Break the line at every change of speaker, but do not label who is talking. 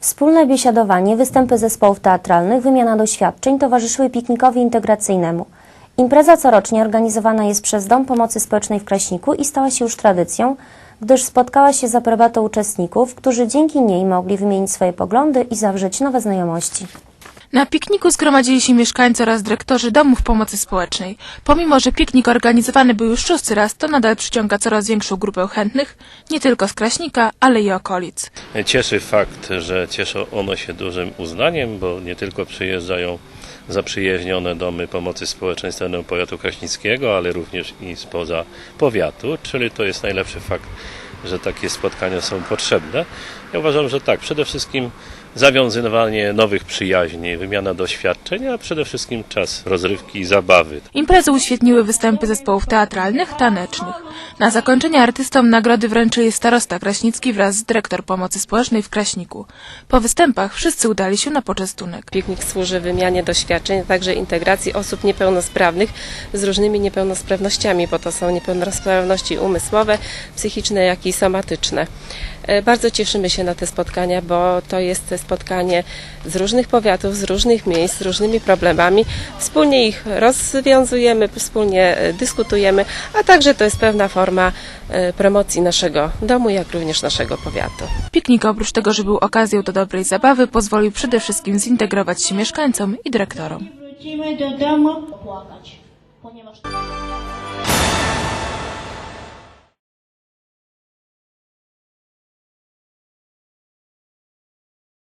Wspólne biesiadowanie, występy zespołów teatralnych, wymiana doświadczeń towarzyszyły piknikowi integracyjnemu. Impreza corocznie organizowana jest przez Dom Pomocy Społecznej w Kraśniku i stała się już tradycją, gdyż spotkała się z aprobatą uczestników, którzy dzięki niej mogli wymienić swoje poglądy i zawrzeć nowe znajomości.
Na pikniku zgromadzili się mieszkańcy oraz dyrektorzy domów pomocy społecznej. Pomimo, że piknik organizowany był już szósty raz, to nadal przyciąga coraz większą grupę chętnych, nie tylko z Kraśnika, ale i okolic.
Cieszy fakt, że cieszą one się dużym uznaniem, bo nie tylko przyjeżdżają zaprzyjaźnione domy pomocy społecznej z terenu powiatu kraśnickiego, ale również i spoza powiatu, czyli to jest najlepszy fakt, że takie spotkania są potrzebne. Ja uważam, że tak, przede wszystkim zawiązywanie nowych przyjaźni, wymiana doświadczeń, a przede wszystkim czas rozrywki i zabawy.
Imprezy uświetniły występy zespołów teatralnych, tanecznych. Na zakończenie artystom nagrody wręczyli starosta Kraśnicki wraz z dyrektor pomocy społecznej w Kraśniku. Po występach wszyscy udali się na poczęstunek.
Piknik służy wymianie doświadczeń, a także integracji osób niepełnosprawnych z różnymi niepełnosprawnościami, bo to są niepełnosprawności umysłowe, psychiczne, jak i somatyczne. E, Bardzo cieszymy się na te spotkania, bo to jest spotkanie z różnych powiatów, z różnych miejsc, z różnymi problemami. Wspólnie ich rozwiązujemy, wspólnie e, dyskutujemy, a także to jest pewna forma e, promocji naszego domu, jak również naszego powiatu.
Piknik oprócz tego, że był okazją do dobrej zabawy, pozwolił przede wszystkim zintegrować się mieszkańcom i dyrektorom.
Wrócimy do domu płakać, ponieważ